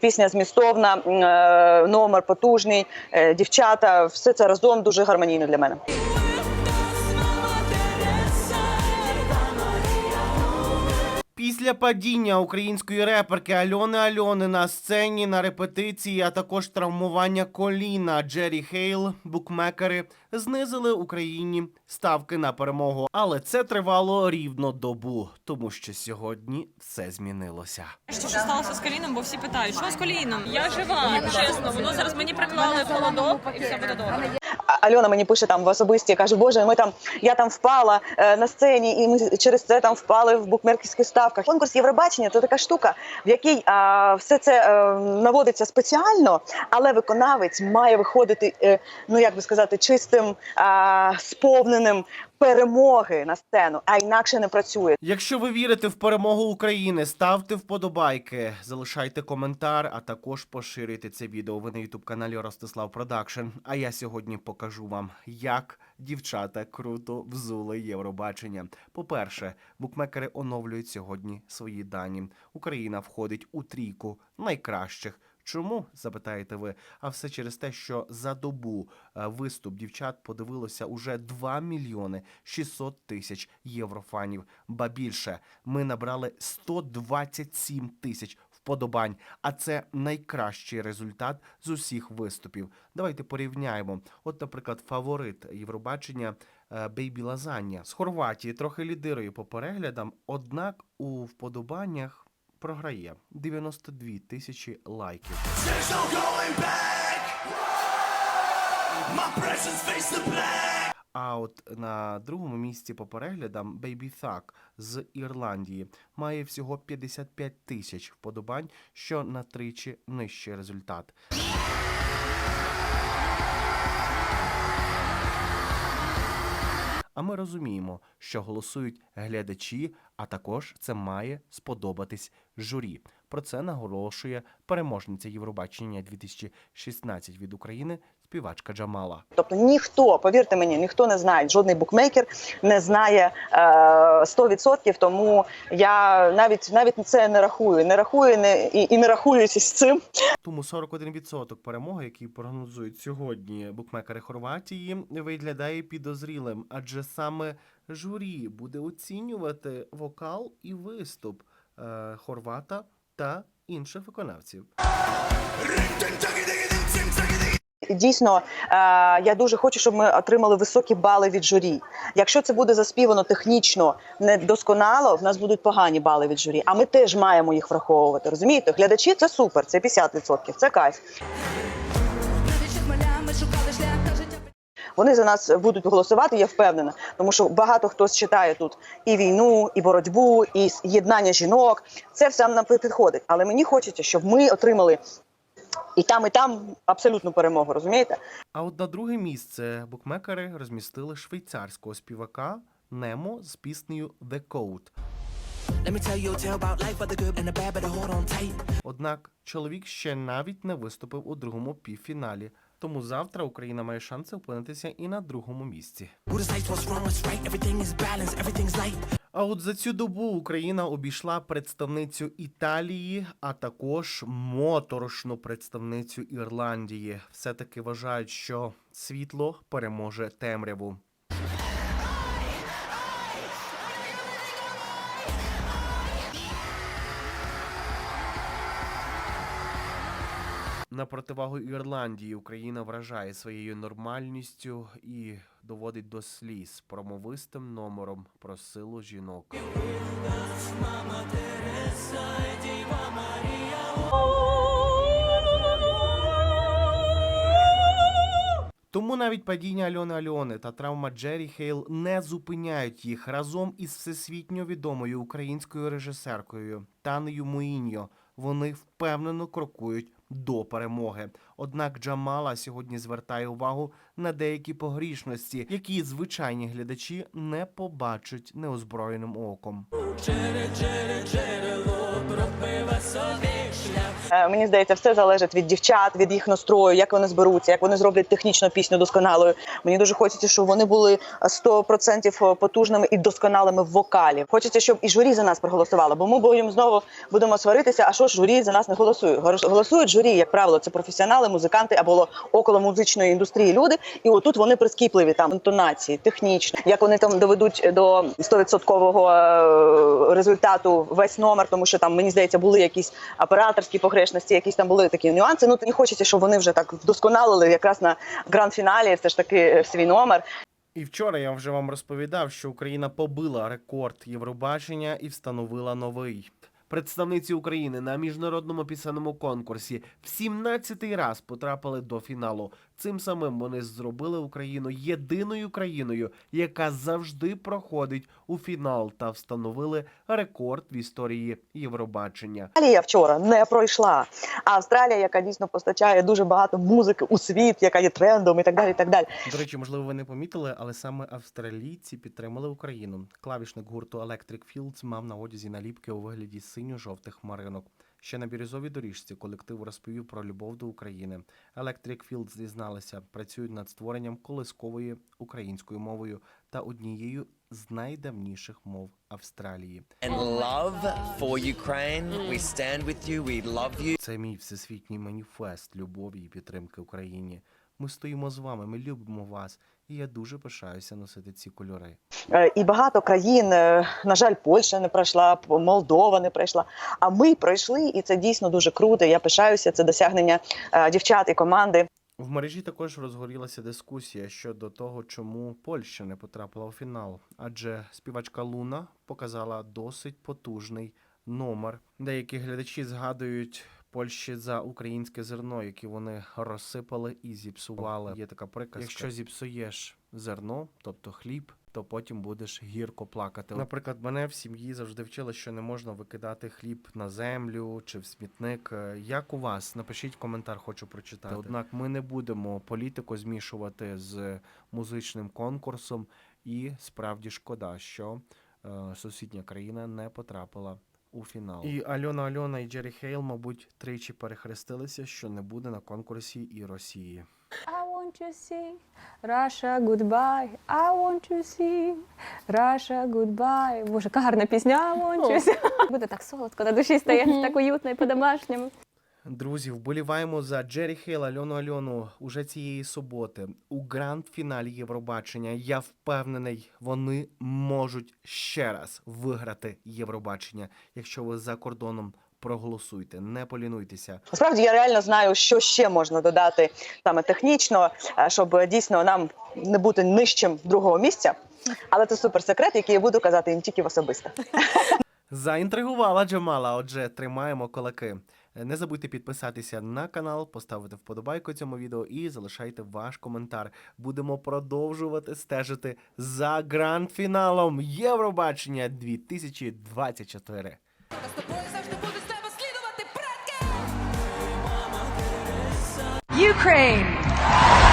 Пісня змістовна, е, номер потужний, е, дівчата, все це разом дуже гармонійно для мене. Після падіння української реперки Альони Альони на сцені на репетиції, а також травмування коліна Джері Хейл, букмекери знизили Україні ставки на перемогу. Але це тривало рівно добу, тому що сьогодні все змінилося. Що сталося з коліном, бо всі питають, що з коліном? Я жива, чесно. Воно зараз мені приклали холодок і все буде добре. А- Альона мені пише там в особисті, каже, Боже, ми там я там впала е, на сцені, і ми через це там впали в букмекерських ставках. Конкурс Євробачення це така штука, в якій а, все це е, наводиться спеціально, але виконавець має виходити, е, ну як би сказати, чистим, а, сповненим перемоги на сцену, а інакше не працює. Якщо ви вірите в перемогу України, ставте вподобайки, залишайте коментар, а також поширюйте це відео. Ви на ютуб каналі Ростислав Продакшн. А я сьогодні покажу вам, як дівчата круто взули Євробачення. По-перше, букмекери оновлюють сьогодні свої дані. Україна входить у трійку найкращих. Чому запитаєте ви? А все через те, що за добу е, виступ дівчат подивилося уже 2 мільйони 600 тисяч єврофанів. Ба більше ми набрали 127 тисяч вподобань. А це найкращий результат з усіх виступів. Давайте порівняємо. От, наприклад, фаворит Євробачення. е, Бейбі Лазання з Хорватії трохи лідирує по переглядам, однак у вподобаннях програє 92 тисячі лайків. А от на другому місці по переглядам Baby Thug з Ірландії має всього 55 тисяч вподобань, що на тричі нижчий результат. А ми розуміємо, що голосують глядачі, а також це має сподобатись журі. Про це наголошує переможниця Євробачення 2016 від України співачка Джамала. Тобто ніхто, повірте мені, ніхто не знає, жодний букмекер не знає е, 100%, тому я навіть навіть це не рахую, не рахую не, і, і не рахуюся з цим. Тому 41% перемоги, який прогнозують сьогодні букмекери Хорватії, виглядає підозрілим, адже саме журі буде оцінювати вокал і виступ е, хорвата та інших виконавців. Дійсно, е, я дуже хочу, щоб ми отримали високі бали від журі. Якщо це буде заспівано технічно недосконало, в нас будуть погані бали від журі. А ми теж маємо їх враховувати. Розумієте? Глядачі це супер, це 50%, це кайф. Вони за нас будуть голосувати, я впевнена, тому що багато хто читає тут і війну, і боротьбу, і єднання жінок. Це все нам підходить. Але мені хочеться, щоб ми отримали і там, і там абсолютну перемогу. Розумієте? А от на друге місце букмекери розмістили швейцарського співака Немо з піснею The Code. Однак чоловік ще навіть не виступив у другому півфіналі. Тому завтра Україна має шанси опинитися і на другому місці. А от за цю добу Україна обійшла представницю Італії, а також моторошну представницю Ірландії. Все таки вважають, що світло переможе темряву. На противагу Ірландії Україна вражає своєю нормальністю і доводить до сліз промовистим номером про силу жінок. Тому навіть падіння Альони Альони та травма Джері Хейл не зупиняють їх разом із всесвітньо відомою українською режисеркою Танею Муїньо. Вони впевнено крокують до перемоги. Однак Джамала сьогодні звертає увагу на деякі погрішності, які звичайні глядачі не побачать неозброєним оком. Е, Мені здається, все залежить від дівчат, від їх настрою, як вони зберуться, як вони зроблять технічно пісню досконалою. Мені дуже хочеться, щоб вони були 100% потужними і досконалими в вокалі. Хочеться, щоб і журі за нас проголосувало, бо ми будемо знову будемо сваритися. А що ж журі за нас не голосує? Голосують журі, як правило, це професіонали, музиканти або около музичної індустрії люди. І отут вони прискіпливі там інтонації, технічно, як вони там доведуть до 100% е, результату весь номер, тому що там мені здається були якісь операторські погрешності, якісь там були такі нюанси. Ну не хочеться, щоб вони вже так вдосконалили якраз на гранд-фіналі. Все ж таки е, свій номер. І вчора я вже вам розповідав, що Україна побила рекорд Євробачення і встановила новий. Представниці України на міжнародному пісенному конкурсі в 17-й раз потрапили до фіналу. Цим самим вони зробили Україну єдиною країною, яка завжди проходить у фінал та встановили рекорд в історії Євробачення. Австралія вчора не пройшла. А Австралія, яка дійсно постачає дуже багато музики у світ, яка є трендом і так далі. І так далі. До речі, можливо, ви не помітили, але саме австралійці підтримали Україну. Клавішник гурту Electric Fields мав на одязі наліпки у вигляді синьо-жовтих хмаринок. Ще на бірюзовій доріжці колектив розповів про любов до України. Electric Fields зізналися, працюють над створенням колискової українською мовою та однією з найдавніших мов Австралії. and love for Ukraine. We stand with you. We love you. Це мій всесвітній маніфест любові і підтримки Україні. Ми стоїмо з вами, ми любимо вас, і я дуже пишаюся носити ці кольори. Е, І багато країн, е, на жаль, Польща не пройшла, Молдова не пройшла. А ми пройшли, і це дійсно дуже круто. Я пишаюся. Це досягнення е, дівчат і команди. В мережі також розгорілася дискусія щодо того, чому Польща не потрапила у фінал, адже співачка Луна показала досить потужний номер. Деякі глядачі згадують Польщі за українське зерно, яке вони розсипали і зіпсували. Є така приказка. Якщо зіпсуєш зерно, тобто хліб. То потім будеш гірко плакати. Наприклад, мене в сім'ї завжди вчили, що не можна викидати хліб на землю чи в смітник. Е, Як у вас? Напишіть коментар, хочу прочитати. Однак ми не будемо політику змішувати з музичним конкурсом, і справді шкода, що е, сусідня країна не потрапила у фінал. І Альона Альона і Джері Хейл, мабуть, тричі перехрестилися, що не буде на конкурсі і Росії. I want to see Russia goodbye. I want to see Russia goodbye. Боже, яка гарна пісня. I want to see. Буде так солодко на душі стає, так уютно і по-домашньому. Друзі, вболіваємо за Джері Хейл, Альону Альону уже цієї суботи у гранд-фіналі Євробачення. Я впевнений, вони можуть ще раз виграти Євробачення. Якщо ви за кордоном проголосуйте, не полінуйтеся. Насправді я реально знаю, що ще можна додати саме технічно, е, щоб дійсно нам не бути нижчим другого місця. Але це суперсекрет, який я буду казати їм тільки особисто. Заінтригувала Джамала. Отже, тримаємо кулаки. Не забудьте підписатися на канал, поставити вподобайку цьому відео і залишайте ваш коментар. Будемо продовжувати стежити за гранд-фіналом Євробачення 2024. Ukraine